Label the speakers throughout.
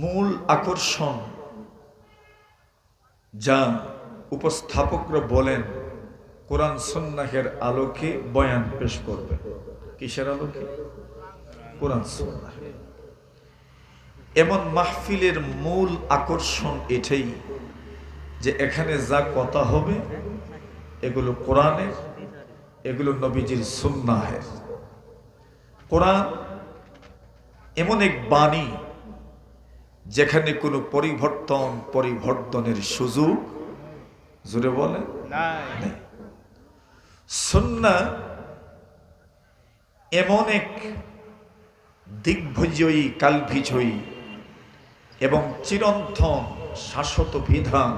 Speaker 1: মূল আকর্ষণ। যা উপস্থাপকরা বলেন, কোরআন সন্ন্যাহের আলোকে বয়ান পেশ করবে। কিসের আলোকে? কোরআন সন্ন্যাহ এমন মাহফিলের মূল আকর্ষণ এটাই যে এখানে যা কথা হবে, এগুলো কোরআনের, এগুলো নবীজির সুন্নাহের। কোরআন এমন এক বাণী যেখানে কোনো পরিবর্তন পরিবর্তনের সুযোগ জুড়ে বলে সুন্না এমন এক দিগ্ভজয়ী কালভিজয়ী এবং চিরন্তন শাশ্বত বিধান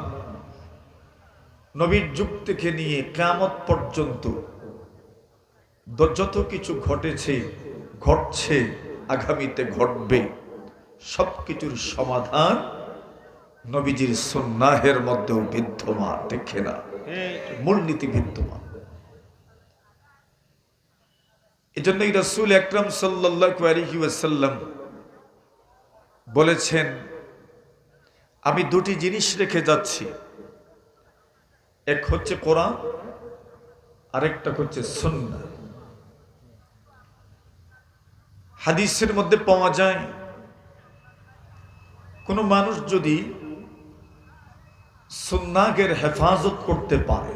Speaker 1: নবীর যুগ থেকে নিয়ে কামত পর্যন্ত যত কিছু ঘটেছে ঘটছে আগামীতে ঘটবে। সব কিছুর সমাধান নবীজির সুন্নাহের মধ্যেও বিদ্যমান, দেখে না। মূলনীতি বিদ্যমান এজন্যই রসুল আলাইহি ওয়াসাল্লাম বলেছেন, আমি দুটি জিনিস রেখে যাচ্ছি। এক হচ্ছে কোরআন, আরেকটা হচ্ছে সুন্নাহ। হাদিসের মধ্যে পাওয়া যায় কোনো মানুষ যদি সুন্নাগের হেফাজত করতে পারে,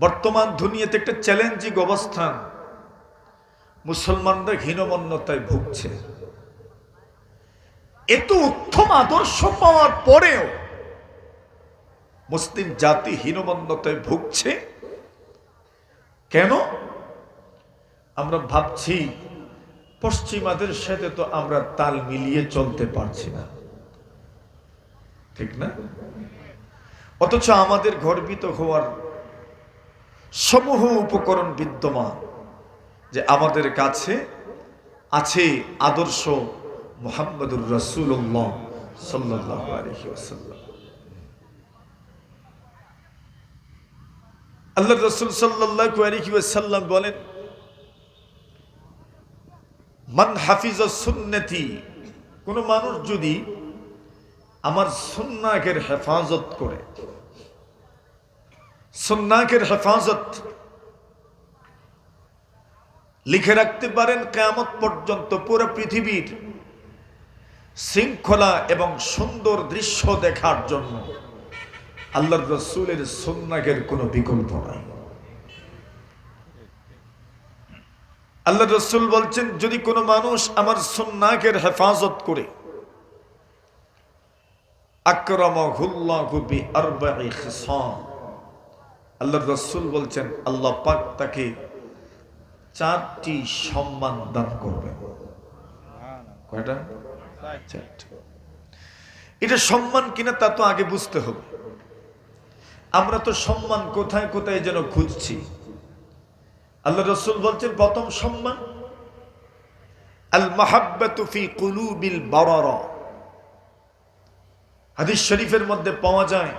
Speaker 1: বর্তমান দুনিয়াতে একটা চ্যালেঞ্জিং অবস্থান, মুসলমানরা হীনমন্যতায় ভুগছে। এত উত্তম আদর্শ পাওয়ার পরেও মুসলিম জাতি হীনমন্যতায় ভুগছে। কেন? আমরা ভাবছি পশ্চিমাদের সাথে তো আমরা তাল মিলিয়ে চলতে পারছি না। ঠিক না? অথচ আমাদের গর্বিত হওয়ার সমূহ উপকরণ বিদ্যমান যে আমাদের কাছে আছে আদর্শ মোহাম্মদুর রসুল্লাহ আল্লাহ রসুল সাল্লাহ বলেন মান হাফিজ সুন্নতি। কোন মানুষ যদি আমার সুন্নাকের হেফাজত করে, সুন্নাকের হেফাজত লিখে রাখতে পারেন, কেয়ামত পর্যন্ত পুরো পৃথিবীর শৃঙ্খলা এবং সুন্দর দৃশ্য দেখার জন্য আল্লাহ রসুলের সুন্নাকের কোনো বিকল্প নাই। আল্লাহ রসুল বলছেন, যদি কোনো মানুষ আমার সুন্নাকের হেফাজত করে আল্লাহ রসুল বলছেন, আল্লাহ পাক তাকে চারটি সম্মান দান করবে কয়টা? এটা সম্মান কিনা তা তো আগে বুঝতে হবে। আমরা তো সম্মান কোথায় কোথায় যেন খুঁজছি। আল্লাহ রসুল বলছেন, প্রথম সম্মান আল মাহাব্বাতু ফি কুলুবিল বারারা। হাদিস শরীফের মধ্যে পাওয়া যায়,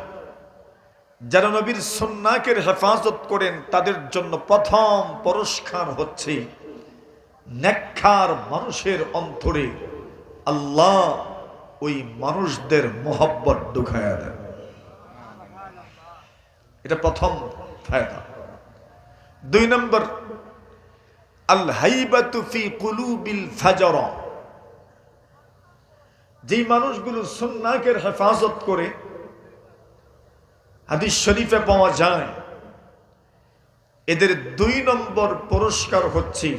Speaker 1: যারা নবীর সন্ন্যাকের হেফাজত করেন, তাদের জন্য প্রথম পুরস্কার হচ্ছে নেক্ষার মানুষের অন্তরে আল্লাহ ওই মানুষদের মোহব্বত ঢুকায়া দেন। এটা প্রথম ফায়দা। দুই নম্বর, আল হাইবাতু ফি কুলুবিল ফাজরা। যেই মানুষগুলো সুন্নাকের হেফাজত করে, হাদিস শরীফে পাওয়া যায়, এদের দুই নম্বর পুরস্কার হচ্ছে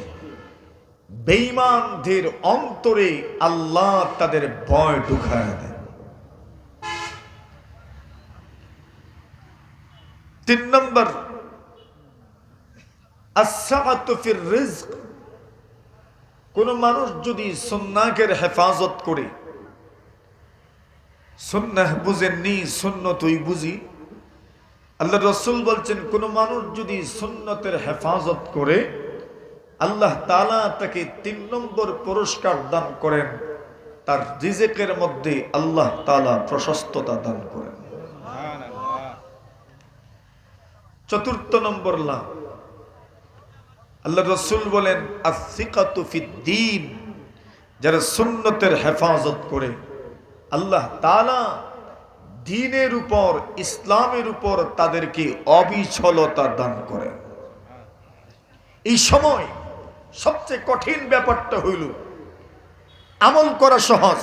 Speaker 1: বেঈমানদের অন্তরে আল্লাহ তাদের ভয় ঢুকায় দেন। তিন নম্বর রিজক কোন মানুষ যদি সুন্নাকের হেফাজত করে সুন্নাহ বুঝেননি শূন্য তুই বুঝি। আল্লাহ রসুল বলছেন কোন মানুষ যদি সুন্নতের হেফাজত করে আল্লাহ তালা তাকে তিন নম্বর পুরস্কার দান করেন। তার রিজেকের মধ্যে আল্লাহ তালা প্রশস্ততা দান করেন। চতুর্থ নম্বর লাভ। আল্লাহ রসুল বলেন আসিকাতুফিদ্দিন যারা সুন্নতের হেফাজত করে। আল্লাহ তালা দিনের উপর, ইসলামের উপর তাদেরকে অবিচলতা দান করেন। এই সময় সবচেয়ে কঠিন ব্যাপারটা হইল, আমল করা সহজ,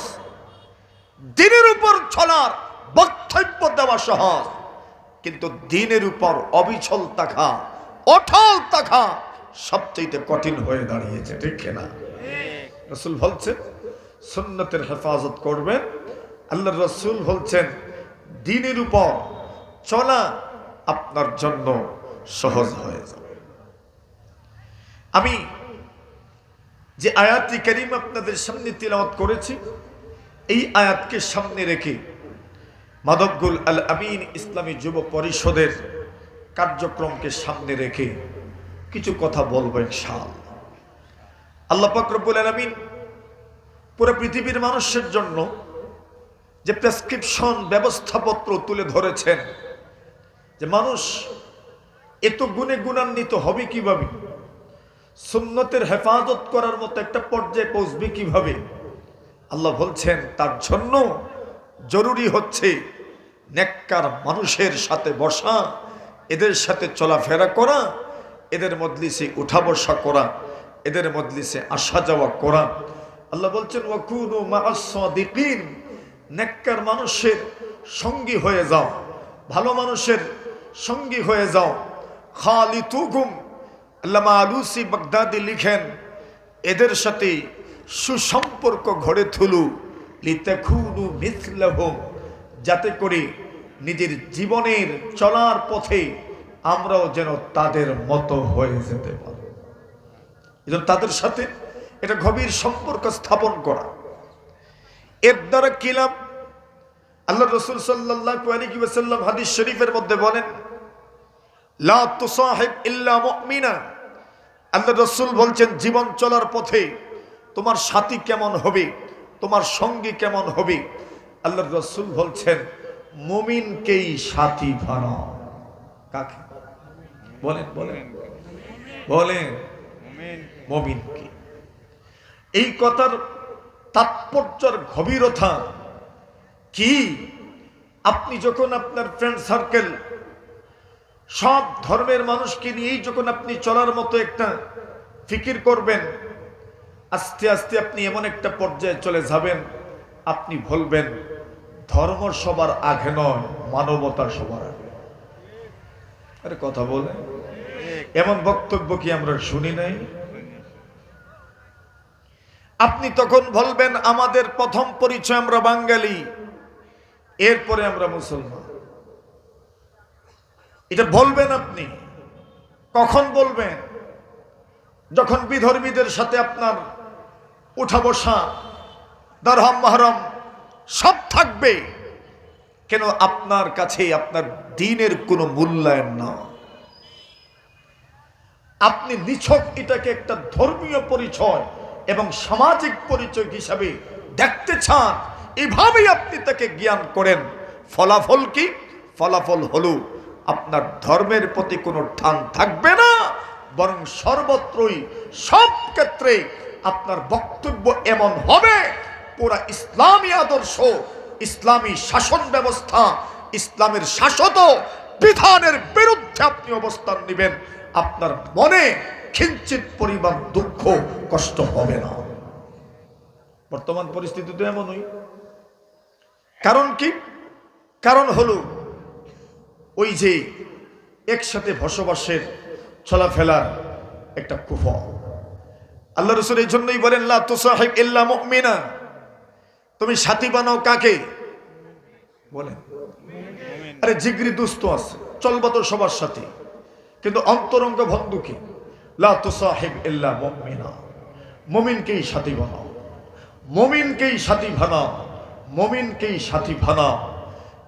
Speaker 1: দিনের উপর চলার বক্তব্য দেওয়া সহজ, কিন্তু দিনের উপর অবিচল থাকা, অটল থাকা সবচেয়ে কঠিন হয়ে দাঁড়িয়েছে, ঠিক না রসুল বলছেন, সুন্নতের হেফাজত করবেন। আল্লাহ রসুল বলছেন, দিনের উপর চলা আপনার জন্য সহজ হয়ে যাবে। আমি যে আয়াতি করিম আপনাদের সামনে তিলাওয়াত করেছি, এই আয়াতকে সামনে রেখে মাদবগুল আল আমিন ইসলামী যুব পরিষদের কার্যক্রমকে সামনে রেখে কিছু কথা বলবেন শাল আল্লাহ পাকরবুল আলমিন পুরো পৃথিবীর মানুষের জন্য যে প্রেসক্রিপশন ব্যবস্থাপত্র তুলে ধরেছেন, যে মানুষ এত গুণে গুণান্বিত হবে কীভাবে? সুন্নতের হেফাজত করার মতো একটা পর্যায়ে পৌঁছবে কীভাবে? আল্লাহ বলছেন, তার জন্য জরুরি হচ্ছে নেককার মানুষের সাথে বসা, এদের সাথে চলাফেরা করা এদের মজলিসে উঠা বসা করা, এদের মজলিসে আসা যাওয়া করা। আল্লাহ বলছেন, ওয়াকুনু মাআস-সাদিকিন নেককার মানুষের সঙ্গী হয়ে যাও, ভালো মানুষের সঙ্গী হয়ে যাও। খালিতুকুম আল্লামা আলুসি বাগদাদি লিখেন, এদের সাথে সুসম্পর্ক গড়ে তুলু, লিতাকুনু মিথলাহুম যাতে করে নিজের জীবনের চলার পথে আমরাও যেন তাদের মতো হয়ে যেতে পারি। তাদের সাথে এটা গভীর সম্পর্ক স্থাপন করা। এর দ্বারা কি লাভ? আল্লাহ রসুল সাল্লাহ হাদিস শরীফের মধ্যে বলেন, লা আল্লাহ রসুল বলছেন, জীবন চলার পথে তোমার সাথী কেমন হবে? তোমার সঙ্গী কেমন হবে? আল্লাহ রসুল বলছেন, মুমিনকেই সাথী বানাও। কাকে? বলেন বলেন। বলেন। মমিনকে এই কথার তাৎপর্যের গভীরতা কি? আপনি যখন আপনার ফ্রেন্ড সার্কেল সব ধর্মের মানুষকে নিয়েই যখন আপনি চলার মতো একটা ফিকির করবেন আস্তে আস্তে আপনি এমন একটা পর্যায়ে চলে যাবেন আপনি বলবেন ধর্ম সবার আগে নয় মানবতা সবার আগে। আরে কথা বলে এমন বক্তব্য কি আমরা শুনি নাই? আপনি তখন বলবেন, আমাদের প্রথম পরিচয় আমরা বাঙালি, এরপরে আমরা মুসলমান। এটা বলবেন আপনি? কখন বলবেন? যখন বিধর্মীদের সাথে আপনার উঠা বসা, দরহম মাহরম, সব থাকবে, কেন আপনার কাছে আপনার দিনের কোনো মূল্যায়ন না আপনি নিছক এটাকে একটা ধর্মীয় পরিচয় এবং সামাজিক পরিচয় হিসাবে দেখতে চান, এভাবেই আপনি তাকে জ্ঞান করেন। ফলাফল কি? ফলাফল হলো, আপনার ধর্মের প্রতি কোনো ঠান থাকবে না, বরং সর্বত্রই, সব ক্ষেত্রে আপনার বক্তব্য এমন হবে, পুরা ইসলামী আদর্শ, ইসলামী শাসন ব্যবস্থা, ইসলামের শাসত বিধানের বিরুদ্ধে আপনি অবস্থান নেবেন। আপনার মনে কিঞ্চিত পরিমাণ দুঃখ, কষ্ট হবে না। বর্তমান পরিস্থিতি তো এমনই। কারণ কি? কারণ হলো, ওই যে একসাথে বসবাসের চলাফেলার একটা কুফল। আল্লাহ রসুল এই জন্যই বলেন মুমিনা। তুমি সাথী বানাও কাকে? বলেন। আরে জিগরি দুস্থ আছে, চলবা তো সবার সাথে। কিন্তু অন্তরঙ্গ বন্ধু কি? লা তুসাহিব ইল্লা মুমিনা। মুমিনকেই সাথী বানাও। মমিনকেই সাথী বানাও। মুমিনকেই সাথী বানাও।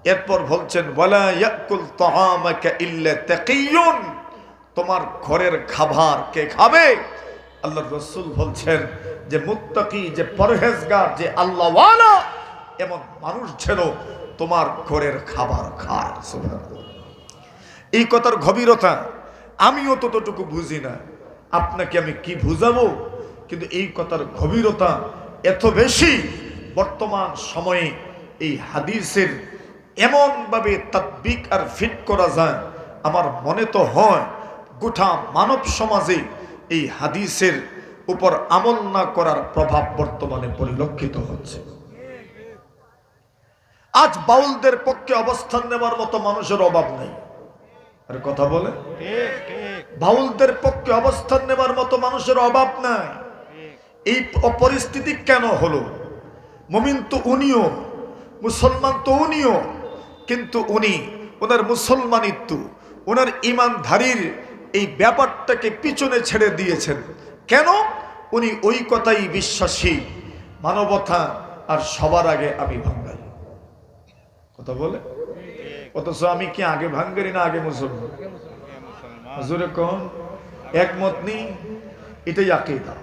Speaker 1: এরপর বলছেন তোমার ঘরের খাবার কে খাবে? আল্লাহ রসুল বলছেন যে, মুত্তাকি, যে পরহেজগার, যে আল্লাহওয়ালা, এমন মানুষ যেন তোমার ঘরের খাবার খায়। এই কথার গভীরতা আমিও ততটুকু বুঝি না। আপনাকে আমি কি বুঝাবো? কিন্তু এই কথার গভীরতা এত বেশি, বর্তমান সময়ে এই হাদিসের এমনভাবে তাৎবিক আর ফিট করা যায়, আমার মনে তো হয় গোটা মানব সমাজে এই হাদিসের উপর আমল না করার প্রভাব বর্তমানে পরিলক্ষিত হচ্ছে। আজ বাউলদের পক্ষে অবস্থান নেওয়ার মতো মানুষের অভাব নেই। আর কথা বলে? বাউলদের পক্ষে অবস্থান নেওয়ার মতো মানুষের অভাব নাই। এই পরিস্থিতি কেন হলো? মমিন তো উনিও মুসলমান তো উনিও কিন্তু উনি ওনার মুসলমানিত্ব ওনার ইমানধারীর এই ব্যাপারটাকে পিছনে ছেড়ে দিয়েছেন। কেন? উনি ওই কথাই বিশ্বাসী মানবতা আর সবার আগে আমি বাঙালি কথা বলে? অথচ আমি কি আগে ভাঙ্গারি না আগে মুসলমান? হুজুরে কোন? একমত নেই, এটাই আকিদা।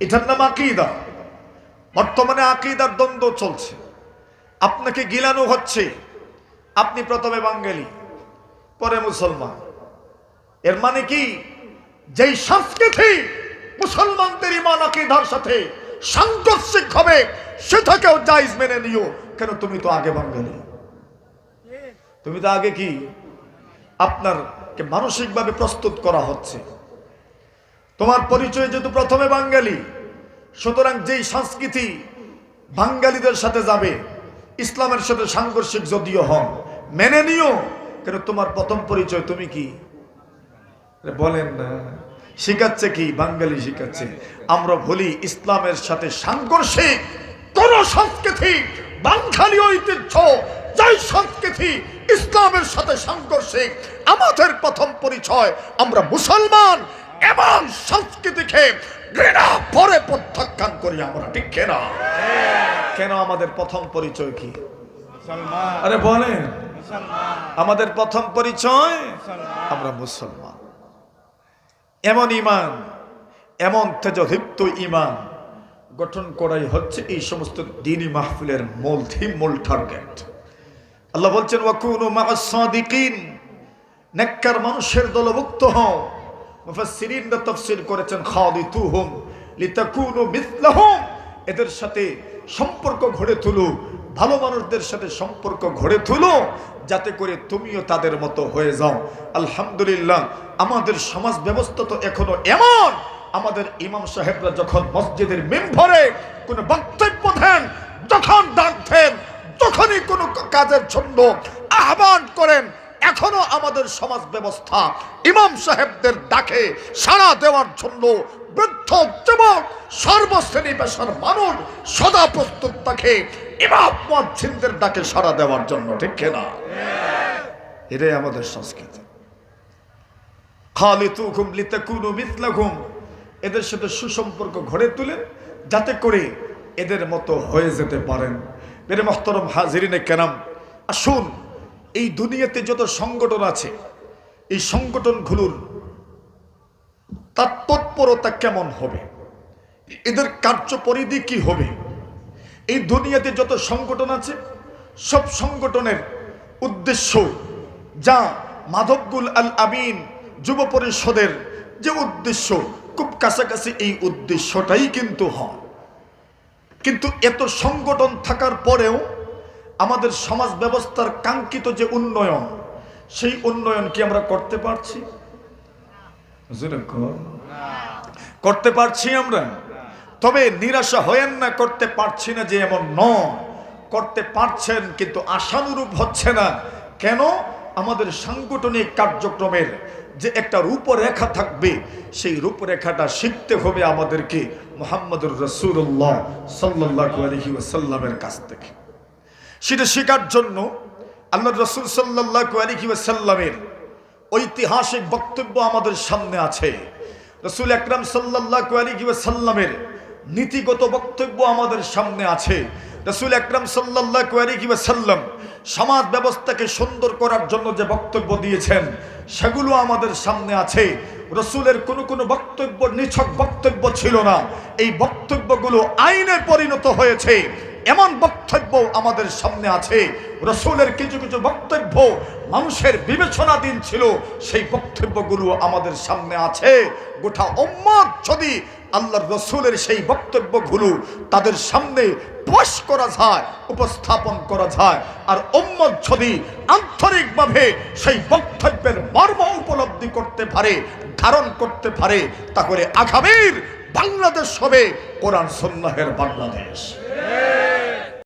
Speaker 1: এটার নাম আকিদা। বর্তমানে আকিদার দ্বন্দ্ব চলছে। আপনাকে গিলানো হচ্ছে। আপনি প্রথমে বাঙালি, পরে মুসলমান। এর মানে কি? যেই সংস্কৃতি মুসলমানদের ইমান আকিদার সাথে সাংঘর্ষিক হবে, সেটাকেও জাইজ মেনে নিও। কেন তুমি তো আগে বাঙালি? তুমি তো আগে কি আপনার কে মানসিকভাবে প্রস্তুত করা হচ্ছে। তোমার পরিচয় যেহেতু প্রথমে বাঙালি, সুতরাং যেই সংস্কৃতি বাঙালিদের সাথে যাবে, ইসলামের সাথে সাংঘর্ষিক যদিও হন, মেনে নিও কেন তোমার প্রথম পরিচয় তুমি কি? বলেন না। শিখাচ্ছে কি? বাঙালি শিখাচ্ছে। আমরা বলি ইসলামের সাথে সাংঘর্ষিক কোন সংস্কৃতি, বাঙালি ঐতিহ্য যাই সংস্কৃতি ইসলামের সাথে সাংঘর্ষিক আমাদের প্রথম পরিচয় আমরা মুসলমান এবং সংস্কৃতিকে ঘৃণা পরে প্রত্যাখ্যান করি আমরা ঠিক কেনা? কেন আমাদের প্রথম পরিচয় কি? আরে বলেন। আমাদের প্রথম পরিচয় আমরা মুসলমান। এমন ইমান এমন তেজদীপ্ত ইমান গঠন করাই হচ্ছে এই সমস্ত দিনী মাহফিলের মূল থিম মূল টার্গেট আল্লাহ বলছেন, ওয়াকুনু মা'আস সাদিকিন। নেককার মানুষের দলভুক্ত হও। মুফাসসিরিনরা তাফসীর করেছেন খাদিতুহুম লিতাকুনু মিথলাহুম এদের সাথে সম্পর্ক গড়ে তুলো, ভালো মানুষদের সাথে সম্পর্ক গড়ে তুলো, যাতে করে তুমিও তাদের মতো হয়ে যাও। আলহামদুলিল্লাহ, আমাদের সমাজ ব্যবস্থা তো এখনও এমন। আমাদের ইমাম সাহেবরা যখন মসজিদের মেম্বরে কোনো বক্তব্য দেন, যখন ডাক যখনই কোনো কাজের জন্য আহ্বান করেন এখনও আমাদের সমাজ ব্যবস্থা ইমাম সাহেবদের ডাকে সাড়া দেওয়ার জন্য বৃদ্ধ যুবক, সর্বশ্রেণী পেশার মানুষ সদা প্রস্তুত থাকে, ইমাম মুয়াজ্জিনদের ডাকে সাড়া দেওয়ার জন্য, ঠিক না এটাই আমাদের সংস্কৃতি। খালিতু ঘুম লিতে কুনু লিতাকুনু মিথলাকুম এদের সাথে সুসম্পর্ক গড়ে তুলেন, যাতে করে এদের মতো হয়ে যেতে পারেন। মেরে মহতরম হাজিরিনে কেরাম, আসুন, এই দুনিয়াতে যত সংগঠন আছে, এই সংগঠনগুলোর তার তৎপরতা কেমন হবে? এদের কার্যপরিধি কি হবে? এই দুনিয়াতে যত সংগঠন আছে, সব সংগঠনের উদ্দেশ্য যা মাধবগুল আল আমিন যুব পরিষদের যে উদ্দেশ্য, খুব কাছাকাছি এই উদ্দেশ্যটাই কিন্তু হয়। কিন্তু এত সংগঠন থাকার পরেও আমাদের সমাজ ব্যবস্থার কাঙ্ক্ষিত যে উন্নয়ন সেই উন্নয়ন কি আমরা করতে পারছি? করতে পারছি আমরা। তবে নিরাশা হয়েন না করতে পারছি না যে এমন ন করতে পারছেন কিন্তু আশানুরূপ হচ্ছে না। কেন? আমাদের সাংগঠনিক কার্যক্রমের যে একটা রূপরেখা থাকবে সেই রূপরেখাটা শিখতে হবে আমাদেরকে। মোহাম্মদুর রসুল্লাহ সাল্লাহ আলহি ওসাল্লামের কাছ থেকে। সেটা শেখার জন্য আল্লাহ রসুল সাল্লাহ আলহি ওসাল্লামের ঐতিহাসিক বক্তব্য আমাদের সামনে আছে। রসুল আকরাম সাল্লাহ আলহি ওসাল্লামের নীতিগত বক্তব্য আমাদের সামনে আছে। রসুল আকরাম সাল্লাহ আলহি ওসাল্লাম সমাজ ব্যবস্থাকে সুন্দর করার জন্য যে বক্তব্য দিয়েছেন সেগুলো আমাদের সামনে আছে। রসুলের কোনো কোনো বক্তব্য, নিছক বক্তব্য ছিল না। এই বক্তব্যগুলো আইনে পরিণত হয়েছে। এমন বক্তব্য আমাদের সামনে আছে। রসুলের কিছু কিছু বক্তব্য মানুষের বিবেচনাধীন ছিল। সেই বক্তব্যগুলো আমাদের সামনে আছে। গোটা উম্মত যদি আল্লাহর রসুলের সেই বক্তব্যগুলো তাদের সামনে পোষ করা যায়, উপস্থাপন করা যায়। আর উম্মত যদি আন্তরিকভাবে সেই বক্তব্যের মর্ম উপলব্ধি করতে পারে, ধারণ করতে পারে, তাহলে আগামীর বাংলাদেশ হবে কোরআন সন্ন্যাহের বাংলাদেশ।